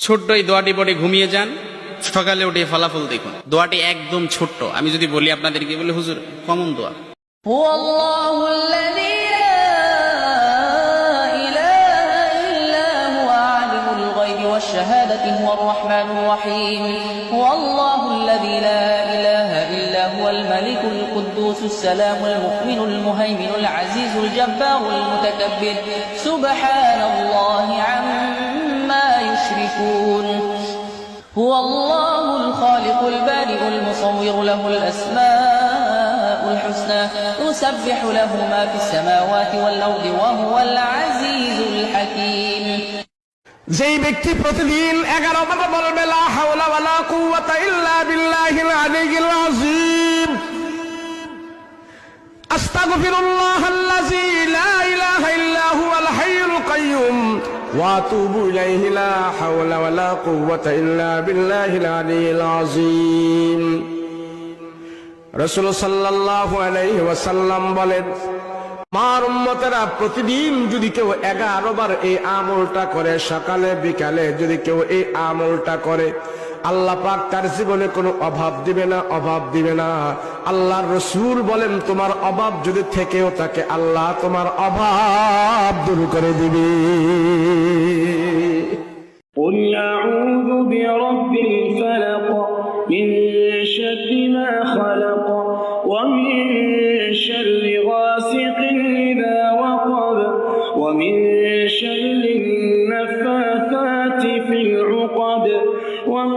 ছোট্ট এই দোয়াটি পরে ঘুমিয়ে যান সকালে উঠে ফলাফল দেখুন দোয়াটি একদম ছোট্ট আমি যদি বলি আপনাদেরকে বলে হুজুর কমন দোয়া هو الله الذي لا إله إلا هو عالم الغيب والشهادة هو الرحمن الرحيم هو الله الذي لا إله إلا هو الملك القدوس السلام المؤمن المهيمن العزيز الجبار المتكبر سبحان الله عما يشركون هو الله الخالق البارئ المصور له الأسماء الحسنى يسبح له ما في السماوات والأرض وهو العزيز الحكيم যেই ব্যক্তি প্রতিদিন এগারো বার বলবে লা হাওলা ওয়ালা কুওয়াতা ইল্লা বিল্লাহিল আলিয়্যিল আযীম আস্তাগফিরুল্লাহ আতুবু ইলাইহি লা হাওলা ওয়ালা কুওয়াতা ইল্লা বিল্লাহিল আলিয়্যিল আযীম রাসূল সাল্লাল্লাহু আলাইহি ওয়াসাল্লাম বলেন, মার উম্মতেরা প্রতিদিন যদি কেউ এগারো বার এই আমলটা করে, সকালে, বিকালে যদি কেউ এই আমলটা করে, আল্লাহ পাক তার জীবনে কোনো অভাব দিবে না, অভাব দিবে না। আল্লাহর রসুল বলেন তোমার অভাব যদি থেকেও থাকে আল্লাহ তোমার অভাব দূর করে দিবে قل أعوذ برب الفلق من شر ما خلق ومن شر غاسق إذا وقب ومن شر النفاثات في العقد ومن شر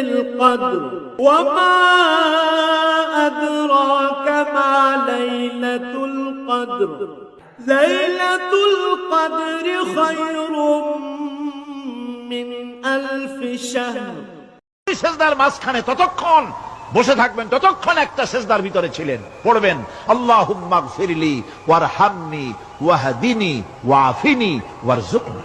القدر وما أدراك ما ليلة القدر ليلة القدر خير من ألف شهر সেজদার মাঝখানে ততক্ষণ বসে থাকবেন ততক্ষণ একটা সেজদার ভিতরে ছিলেন পড়বেন আল্লাহ ফিরলি ওয়ার হামনি ওয়াহাদিনী ওয়াফিনি ওয়ারজুকনি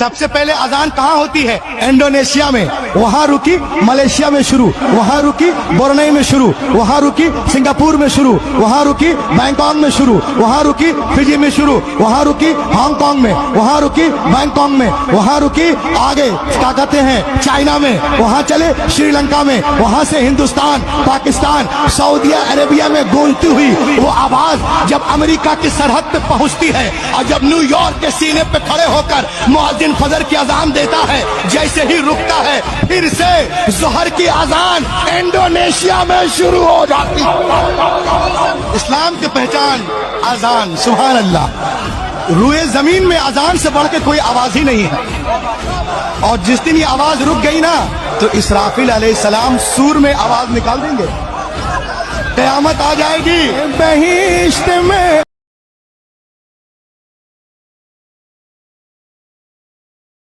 सबसे पहले अजान कहाँ होती है? इंडोनेशिया में। वहाँ रुकी मलेशिया में शुरू। वहाँ रुकी बोरनई में शुरू। वहाँ रुकी सिंगापुर में शुरू। वहाँ रुकी बैंकॉक में शुरू। वहाँ रुकी फिजी में शुरू। वहाँ रुकी हांगकांग में। वहाँ रुकी बैंकॉक में। वहाँ रुकी आगे। क्या कहते हैं? चाइना में। वहाँ चले श्रीलंका में। वहाँ से हिंदुस्तान, पाकिस्तान, सऊदी अरेबिया में गूंजती हुई वो आवाज़ जब अमेरिका की सरहद पे पहुँचती है और जब न्यूयॉर्क के सीने पे खड़े होकर मुआजिन مومن فجر کی اذان دیتا ہے، جیسے ہی رکتا ہے، پھر سے زہر کی اذان انڈونیشیا میں شروع ہو جاتی اسلام کی پہچان اذان، سبحان اللہ۔ روئے زمین میں اذان سے بڑھ کے کوئی آواز ہی نہیں ہے۔ اور جس دن یہ آواز رک گئی نا، تو اسرافیل علیہ السلام سور میں آواز نکال دیں گے۔ قیامت آ جائے گی۔ بہشت میں